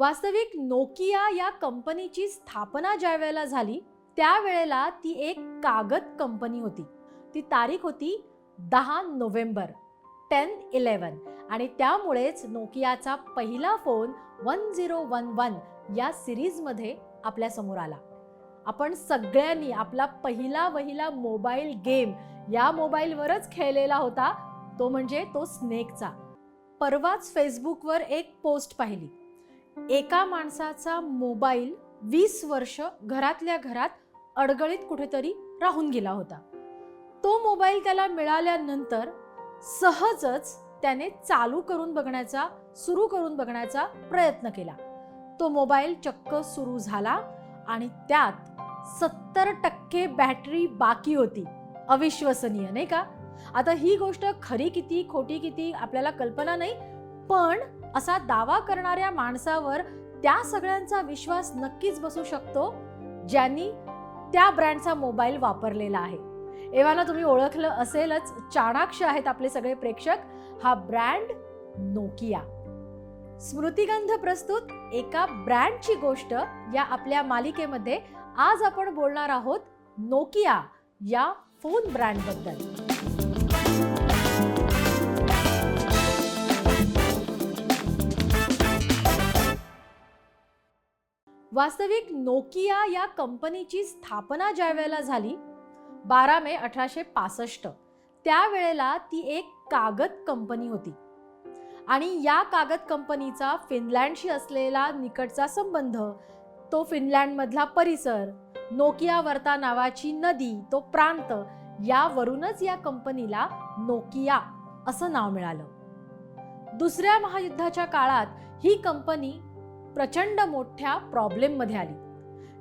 वास्तविक नोकिया या कंपनीची स्थापना ज्या वेळेला झाली त्यावेळेला ती एक कागद कंपनी होती. ती तारीख होती दहा नोव्हेंबर टेन इलेवन आणि त्यामुळेच नोकियाचा पहिला phone one zero one one या सिरीजमध्ये आपल्यासमोर आला. आपण सगळ्यांनी आपला पहिला वहिला मोबाईल गेम या मोबाईलवरच खेळलेला होता तो म्हणजे तो स्नेकचा. परवाच फेसबुकवर एक पोस्ट पाहिली. एका माणसाचा मोबाईल वीस वर्ष घरातल्या घरात अडगळीत कुठेतरी राहून गेला होता. तो मोबाईल त्याला मिळाल्यानंतर सहजच त्याने चालू करून बघण्याचा सुरू करून बघण्याचा प्रयत्न केला. तो मोबाईल चक्क सुरू झाला आणि त्यात सत्तर टक्के बॅटरी बाकी होती. अविश्वसनीय नाही का? आता ही गोष्ट खरी किती खोटी किती आपल्याला कल्पना नाही पण असा दावा करणाऱ्या माणसावर त्या सगळ्यांचा विश्वास नक्कीच बसू शकतो ज्यांनी त्या ब्रँडचा मोबाईल वापरलेला आहे. एव्हाना तुम्ही ओळखलं असेलच चाणाक्ष आहेत आपले सगळे प्रेक्षक हा ब्रँड नोकिया. स्मृतिगंध प्रस्तुत एका ब्रँडची गोष्ट या आपल्या मालिकेमध्ये आज आपण बोलणार आहोत नोकिया या फोन ब्रँडबद्दल. वास्तविक नोकिया या कंपनीची स्थापना ज्या वेळेला झाली? बारा मे अठराशे पासष्ट. त्यावेळेला ती एक कागद कंपनी होती. आणि या कागद कंपनीचा फिनलँडशी असलेला निकटचा संबंध तो फिनलँडमधला परिसर नोकिया वर्ता नावाची नदी तो प्रांत यावरूनच या कंपनीला नोकिया असं नाव मिळालं. दुसऱ्या महायुद्धाच्या काळात ही कंपनी प्रचंड मोठ्या प्रॉब्लेममध्ये आली.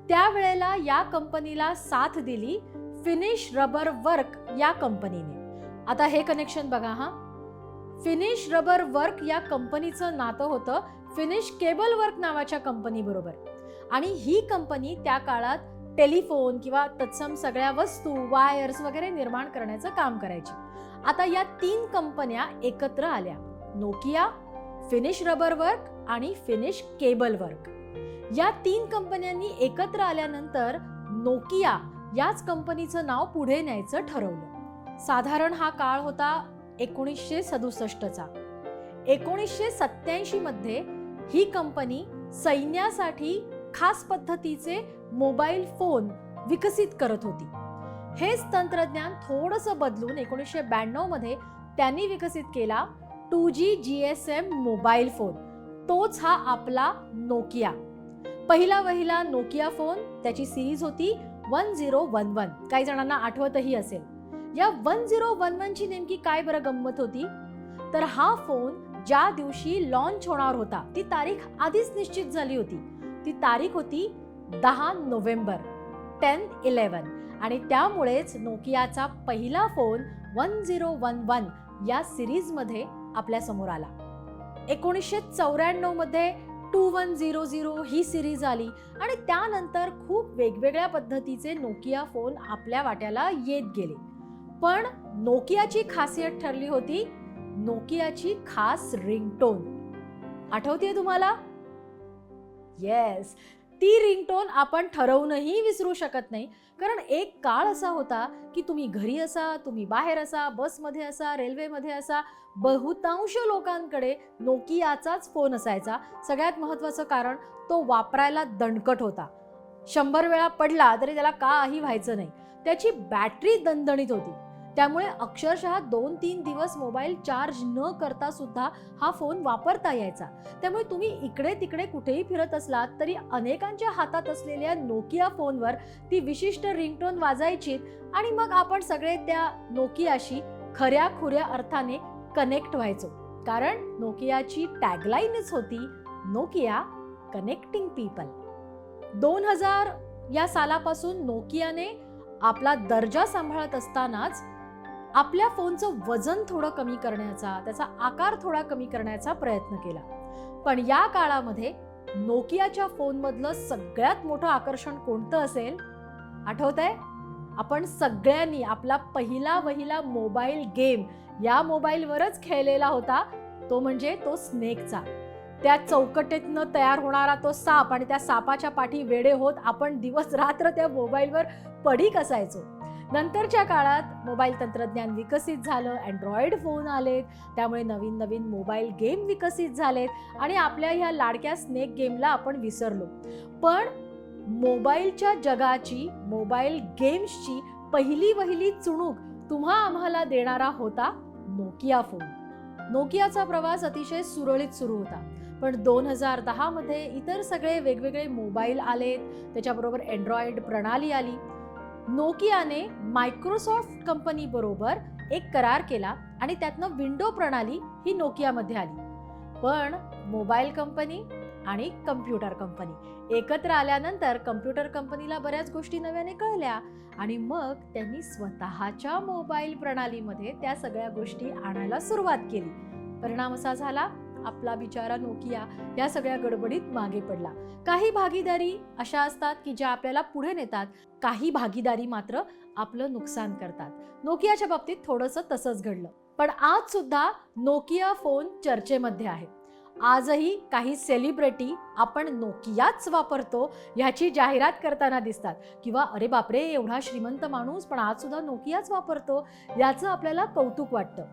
त्यावेळेला या कंपनीला साथ दिली फिनिश रबर वर्क या कंपनीने आता हे कनेक्शन बघा हा. फिनिश रबर वर्क या कंपनीचं नातं होतं फिनिश केबल वर्क नावाच्या कंपनीबरोबर आणि ही कंपनी त्या काळात टेलिफोन किंवा तत्सम सगळ्या वस्तू वायर्स वगैरे निर्माण करण्याचं काम करायची. आता या तीन कंपन्या एकत्र आल्या. नोकिया फिनिश रबर वर्क आणि फिनिश केबल वर्क. या तीन कंपन्यांनी एकत्र आल्यानंतर नोकिया याच कंपनीचं नाव पुढे न्यायचं ठरवलं. साधारण हा काळ होता एकोणीसशे सदुसष्टचा. एकोणीसशे सत्याऐंशी मध्ये ही कंपनी सैन्यासाठी खास पद्धतीचे मोबाईल फोन विकसित करत होती. हेच तंत्रज्ञान थोडंसं बदलून एकोणीसशे ब्याण्णवमध्ये त्यांनी विकसित केला two G G S M mobile phone. तोच हा आपला नोकिया. पहिला वहिला नोकिया फोन त्याची सिरीज होती वन झिरो वन वन काही जणांना आठवतही असेल. या वन झिरो वन वनची नेमकी काय बरं गंमत होती? तर हा फोन ज्या दिवशी लॉन्च होणार होता ती तारीख आधीच निश्चित झाली होती. ती तारीख होती दहा नोव्हेंबर टेन इलेवन आणि त्यामुळेच नोकियाचा पहिला phone one zero one one या सिरीजमध्ये आपल्यासमोर आला. एकोणीसशे चौऱ्याण्णवमध्ये टू वन झिरो झिरो ही सिरीज आली आणि त्यानंतर खूप वेगवेगळ्या पद्धतीचे नोकिया फोन आपल्या वाट्याला येत गेले. पण नोकियाची खासियत ठरली होती नोकियाची खास रिंगटोन. आठवतीये तुम्हाला? येस ती रिंगटोन आपण ठरवूनही विसरू शकत नाही. कारण एक काळ असा होता की तुम्ही घरी असा तुम्ही बाहेर असा बसमध्ये असा रेल्वेमध्ये असा बहुतांश लोकांकडे नोकियाचाच फोन असायचा. सगळ्यात महत्त्वाचं कारण तो वापरायला दणकट होता. शंभर वेळा पडला तरी त्याला काही व्हायचं नाही. त्याची बॅटरी दणदणीत होती. त्यामुळे अक्षरशः दोन तीन दिवस मोबाईल चार्ज न करता सुद्धा हा फोन वापरता यायचा. त्यामुळे तुम्ही इकडे तिकडे कुठेही फिरत असलात तरी अनेकांच्या हातात असलेल्या नोकिया फोनवर ती विशिष्ट रिंगटोन वाजायची आणि मग आपण सगळे त्या नोकियाशी खऱ्या खुऱ्या अर्थाने कनेक्ट व्हायचो. कारण नोकियाची टॅगलाईनच होती नोकिया कनेक्टिंग पीपल दोन हजार या सालापासून नोकियाने आपला दर्जा सांभाळत असतानाच आपल्या फोनचं वजन थोडं कमी करण्याचा त्याचा आकार थोडा कमी करण्याचा प्रयत्न केला. पण या काळामध्ये नोकियाच्या फोनमधलं सगळ्यात मोठं आकर्षण कोणतं असेल? आठवत आहे आपण सगळ्यांनी आपला पहिला वहिला मोबाईल गेम या मोबाईलवरच खेळलेला होता. तो म्हणजे तो स्नेकचा. त्या चौकटीतनं तयार होणारा तो साप आणि त्या सापाच्या पाठी वेडे होत आपण दिवस रात्र त्या मोबाईलवर पडीक असायचो. नंतरच्या काळात मोबाईल तंत्रज्ञान विकसित झालं अँड्रॉइड फोन आलेत त्यामुळे नवीन नवीन मोबाईल गेम विकसित झालेत आणि आपल्या ह्या लाडक्या स्नेक गेमला आपण विसरलो. पण मोबाईलच्या जगाची मोबाईल गेम्सची पहिली वहिली चुणूक तुम्हा आम्हाला देणारा होता नोकिया फोन नोकियाचा प्रवास अतिशय सुरळीत सुरू होता. पण दोन हजार दहामध्ये इतर सगळे वेगवेगळे मोबाईल आलेत त्याच्याबरोबर अँड्रॉइड प्रणाली आली. नोकियाने मायक्रोसॉफ्ट कंपनीबरोबर एक करार केला आणि त्यातनं विंडो प्रणाली ही नोकियामध्ये आली. पण मोबाईल कंपनी आणि कम्प्युटर कंपनी एकत्र आल्यानंतर कम्प्युटर कंपनीला बऱ्याच गोष्टी नव्याने कळल्या आणि मग त्यांनी स्वतःच्या मोबाईल प्रणालीमध्ये त्या सगळ्या गोष्टी आणायला सुरुवात केली. परिणाम असा झाला आपला बिचारा नोकिया या सगळ्या गडबडीत मागे पडला. काही भागीदारी अशा असतात की ज्या आपल्याला पुढे नेतात. काही भागीदारी मात्र आपलं नुकसान करतात. नोकियाच्या बाबतीत थोडंसं तसंच घडलं. पण आज सुद्धा नोकिया फोन चर्चेमध्ये आहे. आजही काही सेलिब्रिटी आपण नोकियाच वापरतो ह्याची जाहिरात करताना दिसतात. किंवा अरे बापरे एवढा श्रीमंत माणूस पण आज सुद्धा नोकियाच वापरतो याचं आपल्याला कौतुक वाटतं.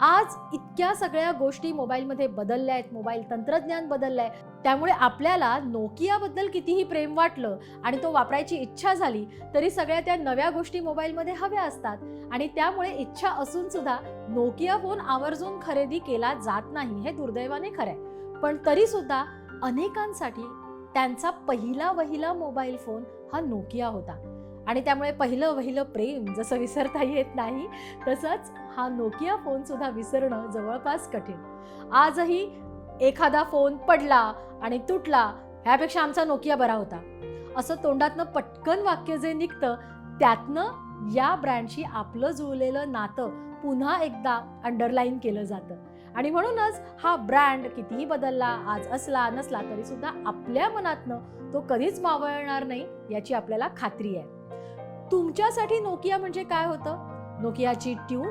आज इतक्या सगळ्या गोष्टी मोबाईलमध्ये बदलल्या आहेत मोबाईल तंत्रज्ञान बदललं आहे त्यामुळे आपल्याला नोकियाबद्दल कितीही प्रेम वाटलं आणि तो वापरायची इच्छा झाली तरी सगळ्या त्या नव्या गोष्टी मोबाईलमध्ये हव्या असतात. आणि त्यामुळे इच्छा असून सुद्धा नोकिया फोन आवर्जून खरेदी केला जात नाही हे दुर्दैवाने खरंय. पण तरी सुद्धा अनेकांसाठी त्यांचा पहिला वहिला मोबाईल फोन हा नोकिया होता. आणि त्यामुळे पहिलं वहिलं प्रेम जसं विसरता येत नाही तसंच हा नोकिया फोनसुद्धा विसरणं जवळपास कठीण. आजही एखादा फोन पडला आणि तुटला ह्यापेक्षा आमचा नोकिया बरा होता. असं तोंडातनं पटकन वाक्य जे निघतं त्यातनं या ब्रँडशी आपलं जुळलेलं नातं पुन्हा एकदा अंडरलाईन केलं जातं. आणि म्हणूनच हा ब्रँड कितीही बदलला आज असला नसला तरीसुद्धा आपल्या मनातनं तो कधीच मावळणार नाही याची आपल्याला खात्री आहे. तुमच्यासाठी नोकिया म्हणजे काय होतं? नोकियाची ट्यून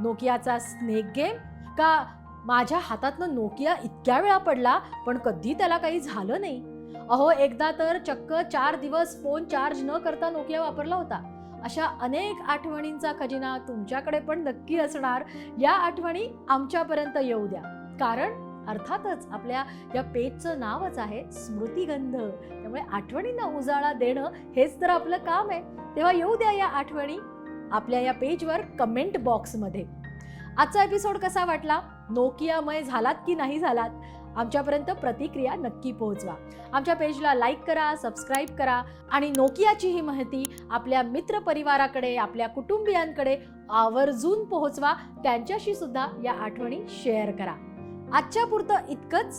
नोकियाचा स्नेक गेम? का माझ्या हातातनं नोकिया इतक्या वेळा पडला पण कधी त्याला काही झालं नाही? अहो एकदा तर चक्क चार दिवस फोन चार्ज न करता नोकिया वापरला होता. अशा अनेक आठवणींचा खजिना तुमच्याकडे पण नक्की असणार. या आठवणी आमच्यापर्यंत येऊ द्या. कारण अर्थातच आपल्या या पेजचं नावच आहे स्मृतिगंध. त्यामुळे आठवणींना उजाळा देणं हेच तर आपलं काम आहे. तेव्हा येऊ द्या या आठवणी आपल्या या पेजवर कमेंट बॉक्समध्ये आजचा एपिसोड कसा वाटला? नोकियामय झालात की नाही झालात? आमच्यापर्यंत प्रतिक्रिया नक्की पोहोचवा. आमच्या पेजला लाईक करा सबस्क्राईब करा आणि नोकियाची ही माहिती आपल्या मित्रपरिवाराकडे आपल्या कुटुंबियांकडे आवर्जून पोहोचवा. त्यांच्याशी सुद्धा या आठवणी शेअर करा. आजच्या पुरतं इतकंच.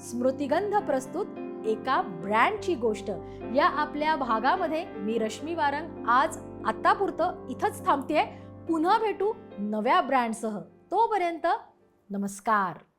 स्मृतिगंध प्रस्तुत एका ब्रँडची गोष्ट. या आपल्या भागामध्ये मी रश्मी वारंग आज आत्तापुरतं इथंच थांबते पुन्हा भेटू नव्या ब्रँडसह. तोपर्यंत नमस्कार.